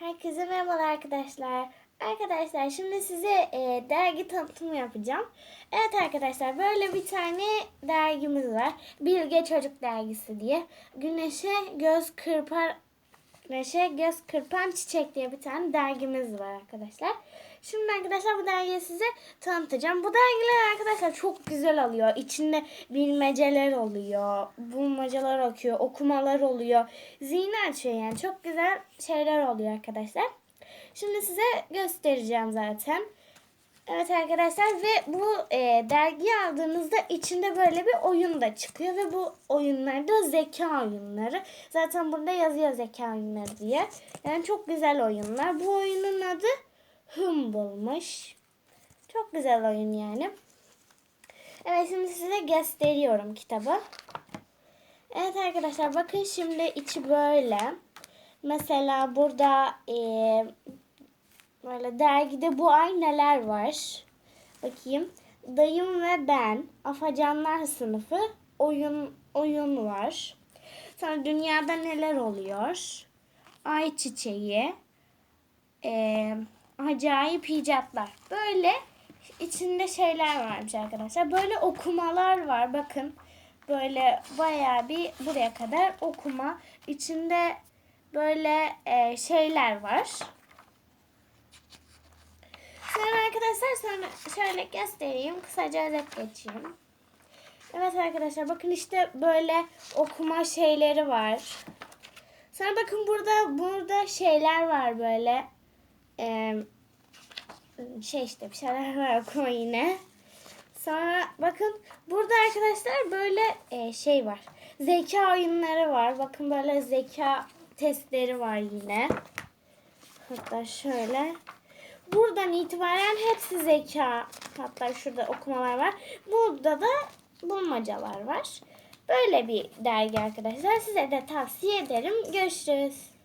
Herkese merhabalar arkadaşlar. Arkadaşlar şimdi size e, dergi tanıtımı yapacağım. Evet arkadaşlar böyle bir tane dergimiz var. Bilge Çocuk Dergisi diye. Güneşe göz kırpar Güneşe göz kırpan çiçek diye bir tane dergimiz var arkadaşlar. Şimdi arkadaşlar bu dergiyi size tanıtacağım. Bu dergiler arkadaşlar çok güzel oluyor. İçinde bilmeceler oluyor. Bulmacalar okuyor. Okumalar oluyor. Zihni açıyor yani. Çok güzel şeyler oluyor arkadaşlar. Şimdi size göstereceğim zaten. Evet arkadaşlar ve bu e, dergiyi aldığınızda içinde böyle bir oyun da çıkıyor ve bu oyunlar da zeka oyunları. Zaten burada yazıyor zeka oyunları diye. Yani çok güzel oyunlar. Bu oyunun adı Humble'mış. Çok güzel oyun yani. Evet şimdi size gösteriyorum kitabı. Evet arkadaşlar bakın şimdi içi böyle. Mesela burada e, Böyle dergide bu ay neler var? Bakayım. Dayım ve ben, Afacanlar sınıfı, oyun oyun var. Sonra dünyada neler oluyor? Ay çiçeği, eee, acayip icatlar. Böyle içinde şeyler varmış arkadaşlar. Böyle okumalar var. Bakın böyle bayağı bir buraya kadar okuma. İçinde böyle eee, şeyler var. Sonra arkadaşlar sonra şöyle göstereyim. Kısaca özet geçeyim. Evet arkadaşlar bakın işte böyle okuma şeyleri var. Sonra bakın burada burada şeyler var böyle. Ee, şey işte bir şeyler var okuma yine. Sonra bakın burada arkadaşlar böyle e, şey var. Zeka oyunları var. Bakın böyle zeka testleri var yine. Hatta şöyle. Buradan itibaren hepsi zeka. Hatta şurada okumalar var. Burada da bulmacalar var. Böyle bir dergi arkadaşlar. Size de tavsiye ederim. Görüşürüz.